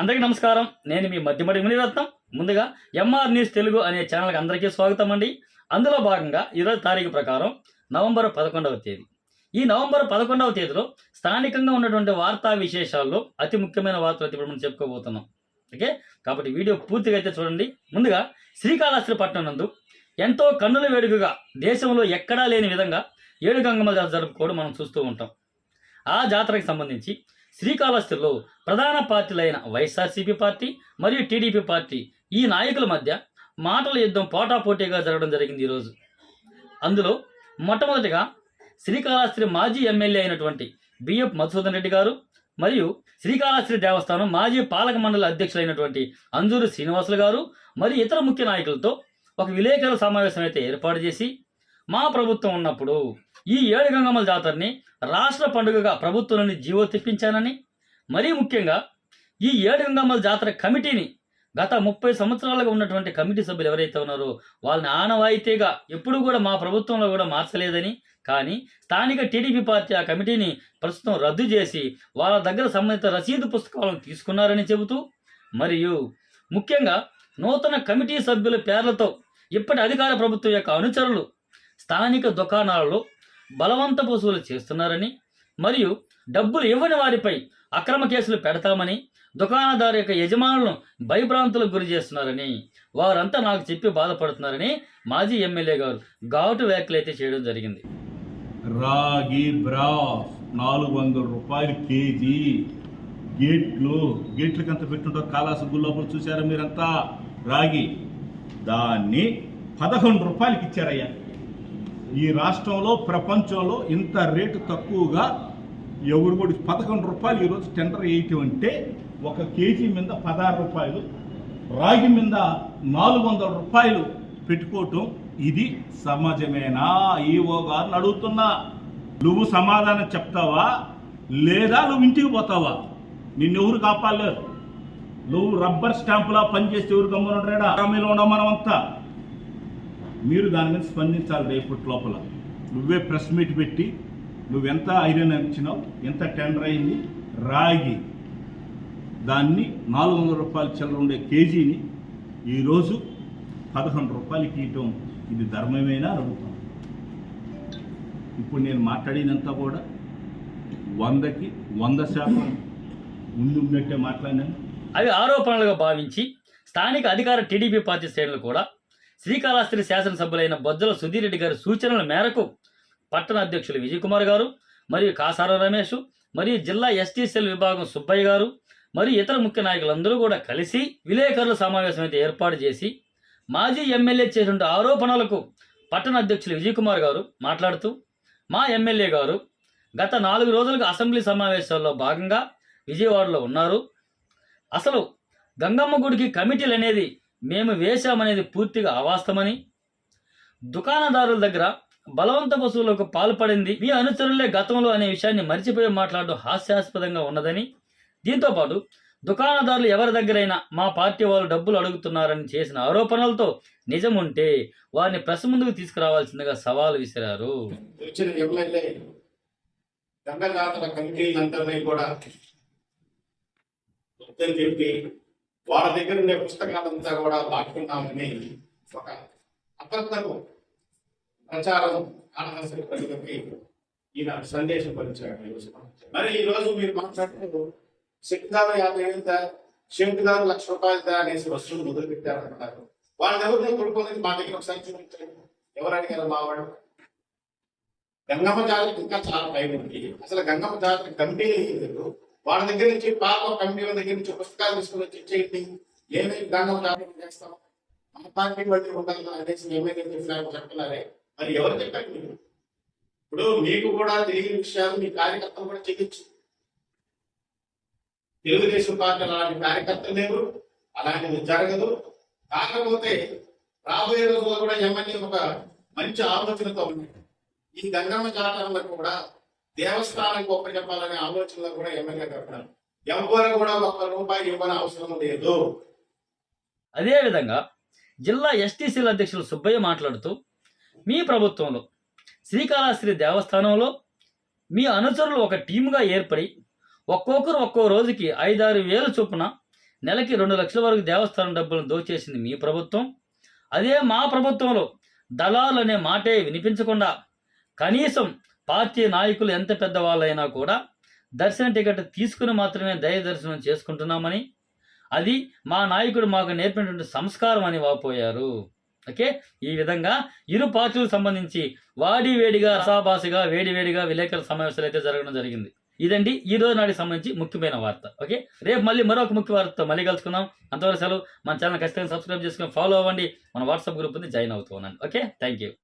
అందరికీ నమస్కారం. నేను మీ మధ్యమడి మునిరత్నం. ముందుగా ఎంఆర్ న్యూస్ తెలుగు అనే ఛానల్కి అందరికీ స్వాగతం అండి. అందులో భాగంగా ఈరోజు తారీఖు ప్రకారం నవంబర్ పదకొండవ తేదీ. ఈ నవంబర్ పదకొండవ తేదీలో స్థానికంగా ఉన్నటువంటి వార్తా విశేషాల్లో అతి ముఖ్యమైన వార్తలు అయితే ఇప్పుడు మనం చెప్పుకోబోతున్నాం. ఓకే? కాబట్టి వీడియో పూర్తిగా అయితే చూడండి. ముందుగా శ్రీకాళహస్తి పట్టణం నందు ఎంతో కన్నుల వేడుకగా దేశంలో ఎక్కడా లేని విధంగా ఏడు గంగమ్మ జాతర జరుపుకోవడం మనం చూస్తూ ఉంటాం. ఆ జాతరకు సంబంధించి శ్రీకాళహస్తిలో ప్రధాన పార్టీలైన వైఎస్ఆర్సీపీ పార్టీ మరియు టీడీపీ పార్టీ ఈ నాయకుల మధ్య మాటల యుద్ధం పోటాపోటీగా జరగడం జరిగింది ఈరోజు. అందులో మొట్టమొదటిగా శ్రీకాళహస్తి మాజీ ఎమ్మెల్యే అయినటువంటి బిఎఫ్ మధుసూదన్ రెడ్డి గారు మరియు శ్రీకాళహస్తి దేవస్థానం మాజీ పాలక మండలి అధ్యక్షులైనటువంటి అంజూరు శ్రీనివాసులు గారు మరియు ఇతర ముఖ్య నాయకులతో ఒక విలేకరుల సమావేశం అయితే ఏర్పాటు చేసి మా ప్రభుత్వం ఉన్నప్పుడు ఈ ఏడు గంగమ్మల జాతరని రాష్ట్ర పండుగగా ప్రభుత్వం నుండి జీవో తెప్పించానని మరీ ముఖ్యంగా ఈ ఏడు గంగమ్మల జాతర కమిటీని గత ముప్పై సంవత్సరాలుగా ఉన్నటువంటి కమిటీ సభ్యులు ఎవరైతే ఉన్నారో వాళ్ళని ఆనవాయితీగా ఎప్పుడూ కూడా మా ప్రభుత్వంలో కూడా మార్చలేదని కానీ స్థానిక టీడీపీ పార్టీ ఆ కమిటీని ప్రస్తుతం రద్దు చేసి వాళ్ళ దగ్గర సంబంధిత రసీదు పుస్తకాలను తీసుకున్నారని చెబుతూ మరియు ముఖ్యంగా నూతన కమిటీ సభ్యుల పేర్లతో ఇప్పటి అధికార ప్రభుత్వం యొక్క అనుచరులు స్థానిక దుకాణాలలో బలవంత వసూలు చేస్తున్నారని మరియు డబ్బులు ఇవ్వని వారిపై అక్రమ కేసులు పెడతామని దుకాణదారు యొక్క యజమానులను భయభ్రాంతులకు గురి చేస్తున్నారని వారంతా నాకు చెప్పి బాధపడుతున్నారని మాజీ ఎమ్మెల్యే గారు ఘాటు వ్యాఖ్యలు అయితే చేయడం జరిగింది. రాగి బ్రాస్ నాలుగు వందల రూపాయలు కేజీ. గేట్లు గేట్లకి అంత పెట్టుంటారు కాలాసు గుల్లోపల చూసారా మీరంతా? రాగి దాన్ని పదకొండు రూపాయలకి ఇచ్చారయ్యా. ఈ రాష్ట్రంలో ప్రపంచంలో ఇంత రేటు తక్కువగా ఎవరు కూడా పదకొండు రూపాయలు ఈరోజు టెండర్ వేయటం అంటే ఒక కేజీ మీద పదహారు రూపాయలు రాగి మీద నాలుగు వందల రూపాయలు పెట్టుకోవటం ఇది సమాజమేనా? ఈఓ గారిని అడుగుతున్నా. నువ్వు సమాధానం చెప్తావా? లేదా నువ్వు ఇంటికి పోతావా? నిన్నెవరు కాపాడలేరు? నువ్వు రబ్బర్ స్టాంపులా పనిచేస్తే ఎవరు గమ్మునరా హామీలో ఉన్నాం మనమంతా. మీరు దాని మీద స్పందించాలి రేపటి లోపల. నువ్వే ప్రెస్ మీట్ పెట్టి నువ్వెంత ఐరన్ ఇచ్చినావు ఎంత టెండర్ అయింది రాగి. దాన్ని నాలుగు వందల రూపాయల చిల్లర ఉండే కేజీని ఈరోజు పదకొండు రూపాయలకి ఇవ్వటం ఇది ధర్మమేనా అడుగుతాం ఇప్పుడు నేను మాట్లాడినంత కూడా వందకి వంద శాతం ముందు ఉన్నట్టే మాట్లాడినాను. అవి ఆరోపణలుగా భావించి స్థానిక అధికార టీడీపీ పార్టీ శ్రేణులు కూడా శ్రీకాళహస్తి శాసనసభ్యులైన బొజ్జల సుధీరెడ్డి గారి సూచనల మేరకు పట్టణ అధ్యక్షులు విజయకుమార్ గారు మరియు కాసార రమేష్ మరియు జిల్లా ఎస్టీ సెల్ విభాగం సుబ్బయ్య గారు మరియు ఇతర ముఖ్య నాయకులందరూ కూడా కలిసి విలేకరుల సమావేశం అయితే ఏర్పాటు చేసి మాజీ ఎమ్మెల్యే చేసిన ఆరోపణలకు పట్టణ అధ్యక్షులు విజయ్ కుమార్ గారు మాట్లాడుతూ మా ఎమ్మెల్యే గారు గత నాలుగు రోజులుగా అసెంబ్లీ సమావేశాల్లో భాగంగా విజయవాడలో ఉన్నారు. అసలు గంగమ్మ గుడికి కమిటీలు అనేది మేము వేశామనేది పూర్తిగా అవాస్తవమని. దుకాణదారుల దగ్గర బలవంత వసూలకు పాల్పడింది మీ అనుచరులే గతంలో అనే విషయాన్ని మర్చిపోయి మాట్లాడడం హాస్యాస్పదంగా ఉన్నదని. దీంతోపాటు దుకాణదారులు ఎవరి దగ్గరైనా మా పార్టీ వాళ్ళు డబ్బులు అడుగుతున్నారని చేసిన ఆరోపణలతో నిజం ఉంటే వారిని ప్రెస్ ముందుకు తీసుకురావాల్సిందిగా సవాల్ విసిరారు. కూడా చెప్పి వాళ్ళ దగ్గర ఉండే పుస్తకాలంతా కూడా లాక్కున్నామని ఒక అబద్ధపు ప్రచారం కాళహస్తి ప్రజలకి ఈయన సందేశం పరిచాడు మరి ఈ రోజు మీరు మాట్లాడుతూ శక్తిదారు యాభై వేలు శక్తిదారు లక్ష రూపాయలు అనేసి వస్తువులు మొదలు పెట్టారంటున్నారు వాళ్ళని ఎవరిని కొడుకోలేదు మా దగ్గర ఒకసారి చూపించండి. ఎవరు అడిగారు మా గంగమ్మ జాతర ఇంకా చాలా టైం ఉంది. అసలు గంగమ్మ జాతర కమిటీ లేదు వాళ్ళ దగ్గర నుంచి పాప కమిటీ దగ్గర నుంచి పుస్తకాలు తీసుకుని వచ్చి చేయండి ఏమేమి గంగమ్మ జాతర చేస్తాం. మన పార్టీ వాళ్ళు ఉండాలి అనేసి ఏమైతే చెప్పినారో చెప్తున్నారే మరి ఎవరు చెప్పారు మీరు? ఇప్పుడు మీకు కూడా తెలియని విషయాలు మీ కార్యకర్తలు కూడా చెల్లించు తెలుగుదేశం పార్టీ అలాంటి కార్యకర్తలు లేరు. అలాంటిది జరగదు. కాకపోతే రాబోయే రోజుల్లో కూడా ఎమ్మెల్యే ఒక మంచి ఆలోచనతో ఉన్నాయి ఈ గంగమ్మ జాతరలో కూడా దేవస్థానం గొప్ప చెప్పాలనే ఆలోచనలో కూడా ఎమ్మెల్యే కట్టారు ఎవరు కూడా ఒక్క రూపాయి ఇవ్వని అవసరం లేదు. అదేవిధంగా జిల్లా ఎస్టీసీల అధ్యక్షులు సుబ్బయ్య మాట్లాడుతూ మీ ప్రభుత్వంలో శ్రీకాళహస్తి దేవస్థానంలో మీ అనుచరులు ఒక టీముగా ఏర్పడి ఒక్కొక్కరు ఒక్కో రోజుకి ఐదారు వేల చొప్పున నెలకి రెండు లక్షల వరకు దేవస్థానం డబ్బులను దోచేసింది మీ ప్రభుత్వం. అదే మా ప్రభుత్వంలో దళాలు అనే మాటే వినిపించకుండా కనీసం పార్టీ నాయకులు ఎంత పెద్దవాళ్ళైనా కూడా దర్శన టికెట్ తీసుకుని మాత్రమే దయ దర్శనం చేసుకుంటున్నామని అది మా నాయకుడు మాకు నేర్పినటువంటి సంస్కారం అని వాపోయారు. ఓకే? ఈ విధంగా ఇరు పార్టీలకు సంబంధించి వాడి వేడిగా రసాభాసగా వేడి వేడిగా విలేకరుల సమావేశాలు అయితే జరగడం జరిగింది. ఇదండి ఈ రోజు నాటికి సంబంధించి ముఖ్యమైన వార్త. ఓకే? రేపు మళ్ళీ మరొక ముఖ్య వార్తతో మళ్ళీ కలుసుకుందాం. అంతవరకు సెలవు. మన ఛానల్ ఖచ్చితంగా సబ్స్క్రైబ్ చేసుకుని ఫాలో అవ్వండి. మన వాట్సాప్ గ్రూప్ ఉంది జాయిన్ అవుతూ ఉన్నాను ఓకే? Thank you